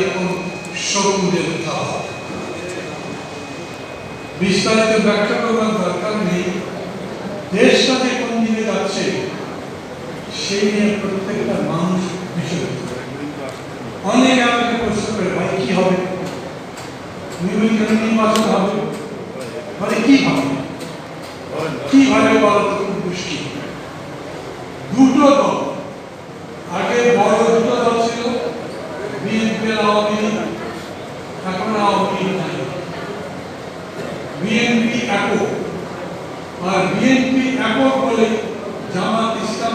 এখন শকুনের বিস্তারিত ব্যাখ্যা দরকার নেই। দেশটা যে কোন যাচ্ছে, সেই নিয়ে প্রত্যেকটা মানুষ বিষয় অনেক আমাকে প্রশ্ন করে, ভাই, কি হবে? নির্বাচন হবে? মানে কি হবে? কীভাবে বলা তো দুটো দল আগে বড় দুটো দল ছিল বিএনপি আওয়ামী লীগ এখন আওয়ামী লীগ নাই বিএনপি একক আর বিএনপি একক বলে জামাত ইসলাম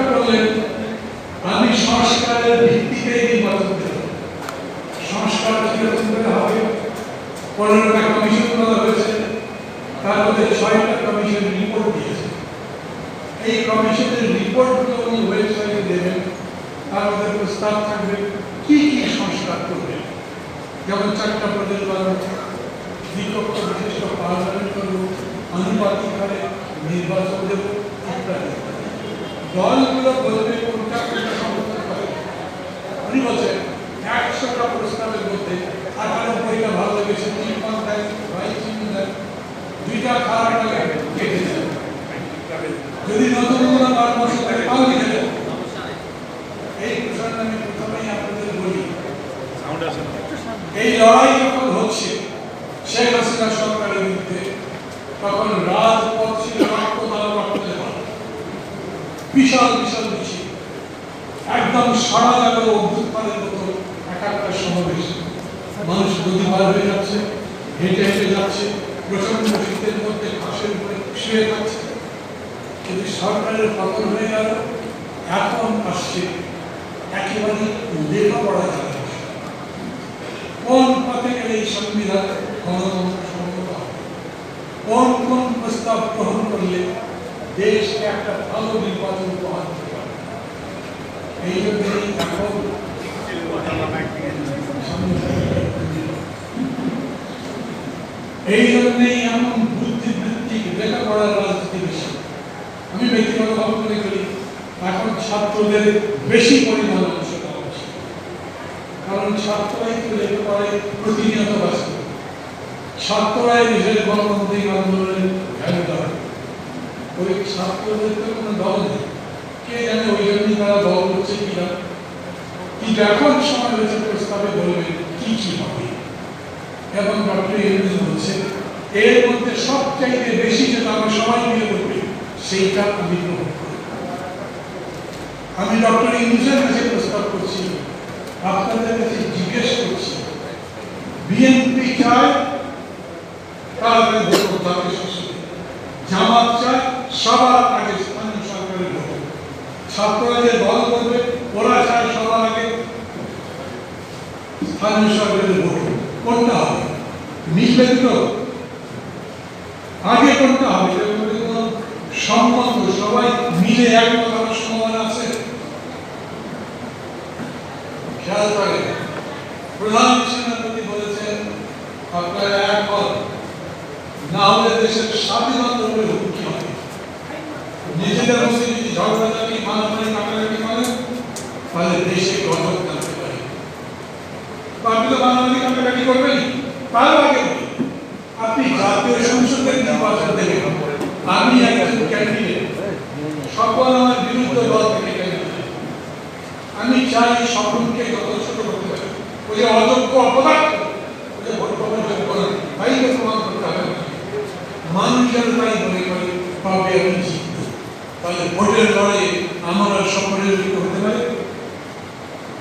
সংস্কারের ভিত্তিতে সংস্কার হবে। পনেরোটা কমিশন করা হয়েছে, তার মধ্যে ছয়টা কমিশন রিপোর্ট দিয়েছে। এই কমিশনের রিপোর্টগুলো উনি ওয়েবসাইটে দেবেন, তার মধ্যে প্রস্তাব থাকবে, কি কি সংস্কার করবে। যেমন চারটা প্রদেশ বানানো, দ্বিপক্ষ বিশিষ্ট পার্লামেন্ট করব, আনুপাতিক হারে নির্বাচন দেব, ইত্যাদি। দলগুলো বলবে কোনটা কোনটা উনি বলছেন একশোটা প্রস্তাবের মধ্যে আটানব্বইটা ভালো লেগেছে, তিন পঞ্চায়েত ভাই চিহ্ন দুইটা খারাপ লাগে কেটে দেন যদি নতুন কোনো পরামর্শ থাকে তাও লিখে দেন এই প্রসঙ্গে আমি প্রথমেই আপনাদের বলি। এই লড়াই যখন হচ্ছে, শেখ হাসিনা সরকারের বিরুদ্ধে, তখন রাজপথ ছিল বিশাল বিশাল মিছিল। একদম সারা জায়গায় অভ্যুত্থানের মতো এক একটা সমাবেশ। মানুষ নদী পার হয়ে যাচ্ছে, হেঁটে হেঁটে যাচ্ছে প্রচণ্ড শীতের মধ্যে ঘাসের উপরে শুয়ে যাচ্ছে কিন্তু সরকারের পতন হয়ে গেল, এখন আসছে একেবারে লেখাপড়া বিষয়। কোন পথে গেলে এই সংবিধান গণতন্ত্র সম্মত হবে? কোন কোন প্রস্তাব গ্রহণ করলে দেশকে একটা ভালো নির্বাচন উপহার দিতে পারে এই জন্যই এখন এই এমন রাজনীতি বেশি। আমি ব্যক্তিগতভাবে মনে করি, এখন ছাত্রদের বেশি পরিমাণ অংশ কারণ ছাত্ররাই তো লেখাপড়ায় প্রতিনিয়ত ব্যস্ত। ছাত্ররাই নিজের গণতান্ত্রিক আন্দোলনের ভ্যালু ওই ছাত্রদের তো কোনো দল নেই। কে জানে ওই জন্যই তারা দল করছে কিনা এখন সময় হয়েছে প্রস্তাবে বলবেন কি কি হবে? এবং ডক্টর ইউনুস বলছে, এর মধ্যে সবচাইতে বেশি যেটা আমরা সবাই মিলে করবে, সেইটা আমি গ্রহণ আমি ডক্টর ইউনুসের কাছে প্রস্তাব করছি, আপনাদের কাছে জিজ্ঞেস করছি, বিএনপি চায় ভোট জাতীয় জামাত চায় সবার আগে স্থানীয় সরকারের ভোট ছাত্ররা যে দল করবে ওরা চায় সবার আগে খেয়াল করে। প্রধান সেনাপতি বলেছেন, আপনারা না হলে দেশের স্বাধীনতা উপরে হুমকি নিজেদের মধ্যে যদি ঝগড়াঝাটি মারামারি কাটাকাটি করে তাহলে দেশে গঠন করতে পারে তো আপনি তো মারামারি কাটাকাটি করবেন তার আগে আপনি জাতীয় সংসদের নির্বাচন আমি একজন ক্যান্ডিডেট সকল আমার বিরুদ্ধে দল থেকে আমি চাই সকলকে যত ছোট করতে পারি। ওই যে অযোগ্য হতে পারে।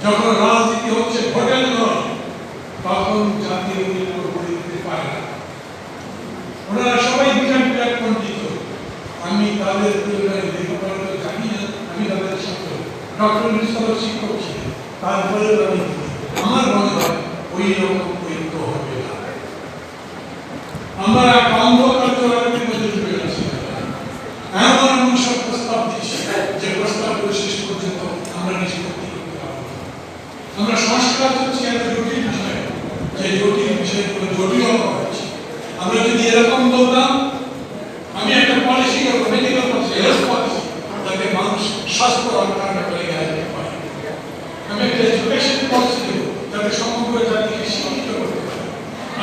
যখন রাজনীতি হচ্ছে, ভোটের তখন ঐক্য গড়ে দিতে পারে ওনারা সবাই বিরাট পণ্ডিত। আমি তাদের তুলনায় লেখাপড়া জানি না, আমি তাদের ছাত্র। ডক্টর শিক্ষক ছিলেন আমি আমার মনে হয় ওই রকম হবে না। আমরা অন্ধকার এমন এমন সব প্রস্তাব দিচ্ছি যে শেষ পর্যন্ত আমরা নিষ্পত্তি করতে আমরা সংস্কার জটিল বিষয় যে জটিল বিষয়গুলো জটিলতা হচ্ছে আমরা যদি এরকম বলতাম আমি একটা পলিসি করব মেডিকেল পলিসি হেলথ পলিসি যাতে মানুষ স্বাস্থ্য ব্যাপারে গ্যারান্টি পায় আমি একটা এডুকেশন পলিসি দেবো, যাতে সমগ্র জাতিকে শিক্ষিত করতে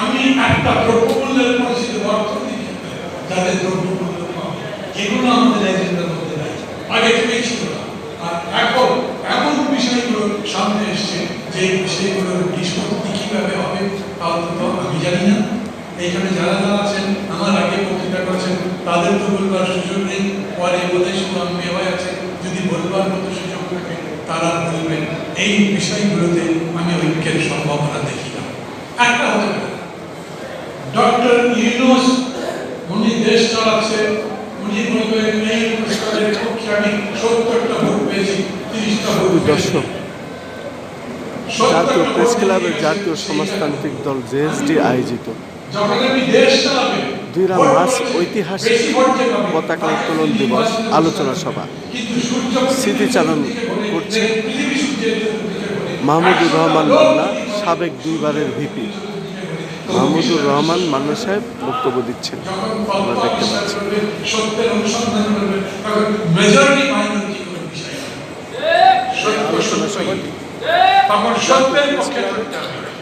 আমি একটা দ্রব্যমূল্যের পলিসি দেবো অর্থনীতির ক্ষেত্রে, যাতে দ্রব্যমূল্য কমে। এগুলো আমাদের এজেন্ডার মধ্যে নাই। আগে থেকেই ছিল না। আর এখন এমন বিষয়গুলো সামনে এসছে, যে বিষয়গুলোর হবে আমি জানি না। এইখানে যারা যারা আছেন আমার আগে বক্তৃতা করেছেন তাদের তো বলবার সুযোগ নেই। পরে শুধু মেয়ে আছে। যদি বলবার মতো সুযোগ থাকে তারা বলবেন। এই বিষয়গুলোতে আমি ঐক্যের সম্ভাবনা দেখি না। একটা হতে পারে। ডক্টর ইউনুস উনি দেশ চালাচ্ছে উনি বলবেন এই পুরস্কারের পক্ষে আমি সত্তরটা ভোট পেয়েছি তিরিশটা ভোট দর্শক জাতীয় প্রেস ক্লাবের জাতীয় সমাজতান্ত্রিক দল জেএসডি আয়োজিত। দুইরা মার্চ ঐতিহাসিক পতাকা উত্তোলন দিবস আলোচনা সভা। স্মৃতিচারণ করছে মাহমুদুর রহমান মান্না, সাবেক দুইবারের ভিপি। মাহমুদুর রহমান মান্না সাহেব বক্তব্য দিচ্ছেন। আমরা দেখতে পাচ্ছি। আলোচনা সভাটি তখন সত্যের পক্ষে হবে।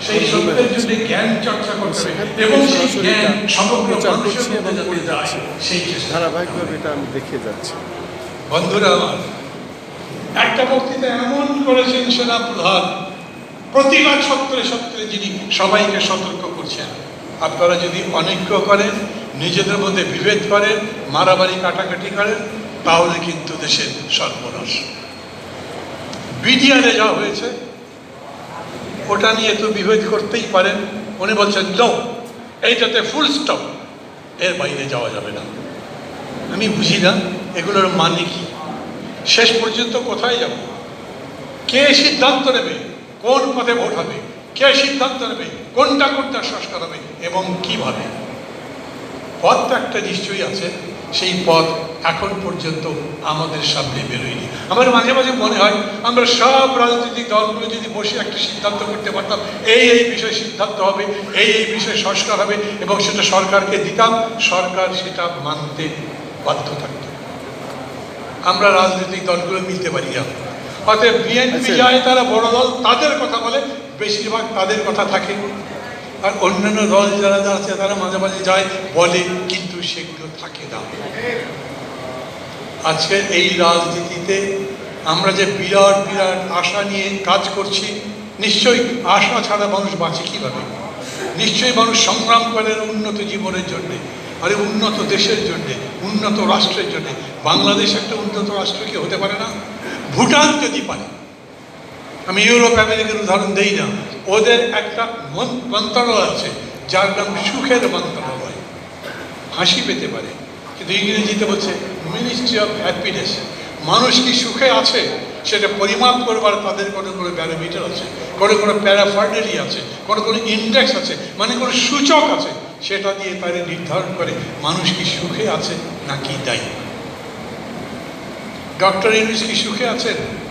সেই সত্যের জন্য জ্ঞান চর্চা করতে এবং সেই জ্ঞান সমগ্র মানুষের মধ্যে যাতে যায় সেই ধারাবাহিকভাবে এটা আমি দেখে যাচ্ছি। বন্ধুরা আমার একটা বক্তৃতা এমন করেছেন সেনা প্রধান প্রতিবাদ সত্তরে সত্তরে যিনি সবাইকে সতর্ক করছেন। আপনারা যদি অনৈক্য করেন নিজেদের মধ্যে বিভেদ করেন মারামারি কাটাকাটি করেন তাহলে কিন্তু দেশের সর্বনাশ। বিডিআরে যা হয়েছে ওটা নিয়ে তো বিভেদ করতেই পারেন। উনি বলছেন নো এইটাতে ফুল স্টপ এর বাইরে যাওয়া যাবে না। আমি বুঝি না এগুলোর মানে কি। শেষ পর্যন্ত কোথায় যাব? কে সিদ্ধান্ত নেবে? কোন পথে ভোট হবে? কে সিদ্ধান্ত নেবে? কোনটা কোনটা সংস্কার হবে এবং কীভাবে? পথ একটা নিশ্চয়ই আছে। সেই পথ এখন পর্যন্ত আমাদের সামনে বেরোয়নি। আমার মাঝে মাঝে মনে হয় আমরা সব রাজনৈতিক দলগুলো যদি বসে একটা সিদ্ধান্ত করতে পারতাম এই এই বিষয়ে সিদ্ধান্ত হবে এই এই বিষয়ে সংস্কার হবে এবং সেটা সরকারকে দিতাম সরকার সেটা মানতে বাধ্য থাকত। আমরা রাজনৈতিক দলগুলো মিলতে পারি না। অতএব বিএনপি আচ্ছা। যায় তারা বড় দল তাদের কথা বলে বেশিরভাগ তাদের কথা থাকে। আর অন্যান্য দল যারা আছে তারা মাঝে মাঝে যায়, বলে, কিন্তু সেগুলো থাকে না। আজকে এই রাজনীতিতে আমরা যে বিরাট বিরাট আশা নিয়ে কাজ করছি, নিশ্চয়ই আশা ছাড়া মানুষ বাঁচে কীভাবে? নিশ্চয়ই মানুষ সংগ্রাম করেন উন্নত জীবনের জন্যে, আরে উন্নত দেশের জন্যে, উন্নত রাষ্ট্রের জন্যে। বাংলাদেশ একটা উন্নত রাষ্ট্র কি হতে পারে না? ভুটান যদি পারে আমি ইউরোপ আমেরিকার উদাহরণ দেই না। ওদের একটা মন- মন্ত্রণালয় আছে, যার নাম সুখের মন্ত্রণালয়। হাসি পেতে পারে। কিন্তু ইংরেজিতে বলছে মিনিস্ট্রি অফ হ্যাপিনেস মানুষ কি সুখে আছে? সেটা পরিমাপ করবার তাদের কোনো কোনো ব্যারোমিটার আছে, কোনো কোনো প্যারাফার্ডারি আছে, কোনো কোনো ইন্ডেক্স আছে মানে কোনো সূচক আছে। সেটা দিয়ে তারা নির্ধারণ করে মানুষ কি সুখে আছে নাকি দায়ী ডক্টর ইউনুস কি সুখে আছেন?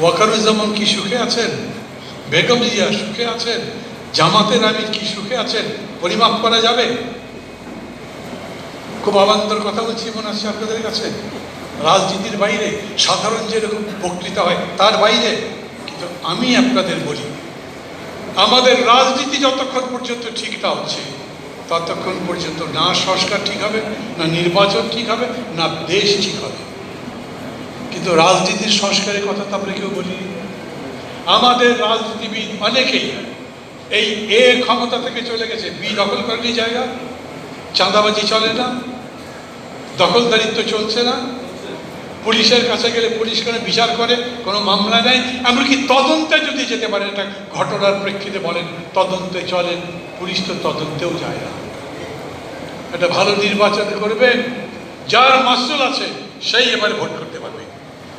ওয়াকারুজ্জামান কি সুখে আছেন? বেগম জিয়া সুখে আছেন? জামাতের আমির কি সুখে আছেন? পরিমাপ করা যাবে? খুব আবান্তর কথা বলছি, মনে হচ্ছে আপনাদের কাছে। রাজনীতির বাইরে সাধারণ যেরকম বক্তৃতা হয়, তার বাইরে কিন্তু আমি আপনাদের বলি, আমাদের রাজনীতি যতক্ষণ পর্যন্ত ঠিক না হচ্ছে, ততক্ষণ পর্যন্ত না সংস্কার ঠিক হবে, না নির্বাচন ঠিক হবে, না দেশ ঠিক হবে। কিন্তু রাজনীতির সংস্কারের কথা তো আমরা কেউ বলি। আমাদের রাজনীতিবিদ অনেকেই এই এ ক্ষমতা থেকে চলে গেছে। বি দখল করেনি জায়গা, চাঁদাবাজি চলে না, দখলদারিত্ব চলছে না। পুলিশের কাছে গেলে পুলিশ কোনো বিচার করে, কোনো মামলা নেয়। এমনকি তদন্তে যদি যেতে পারে এটা ঘটনার প্রেক্ষিতে বলেন, তদন্তে চলেন, পুলিশ তো তদন্তেও যায় না। একটা ভালো নির্বাচন করবেন, যার মাসুল আছে, সেই এবারে ভোট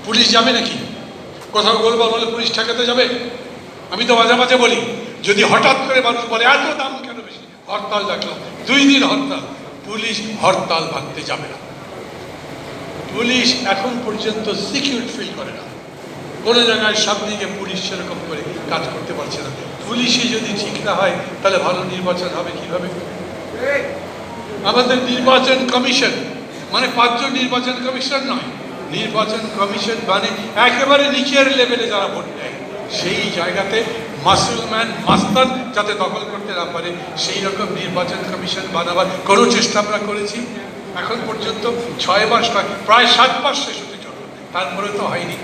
পুলিশ যাবে নাকি? কোথাও গোলবাল বলে পুলিশ ঠেকাতে যাবে? আমি তো মাঝে মাঝে বলি, যদি হঠাৎ করে মানুষ বলে, এত দাম কেন বেশি? হরতাল ডাকলাম। দুই দিন হরতাল। পুলিশ হরতাল ভাঙতে যাবে না। পুলিশ এখন পর্যন্ত সিকিউর ফিল করে না। কোনো জায়গায় সব দিকে পুলিশ সেরকম করে কাজ করতে পারছে না। পুলিশই যদি ঠিক না হয়, তাহলে ভালো নির্বাচন হবে কীভাবে? আমাদের নির্বাচন কমিশন মানে পাঁচজন নির্বাচন কমিশন নয় নির্বাচন কমিশন মানে একেবারে নিচের লেভেলে যারা ভোট নেয় সেই জায়গাতে মাসুলম্যান মাস্তান যাতে দখল করতে না পারে, সেই রকম নির্বাচন কমিশন বানাবার কোনো চেষ্টা আমরা করেছি। এখন পর্যন্ত ছয় মাস প্রায় সাত মাস শেষ হতে চলল। তারপরে তো হয়নি।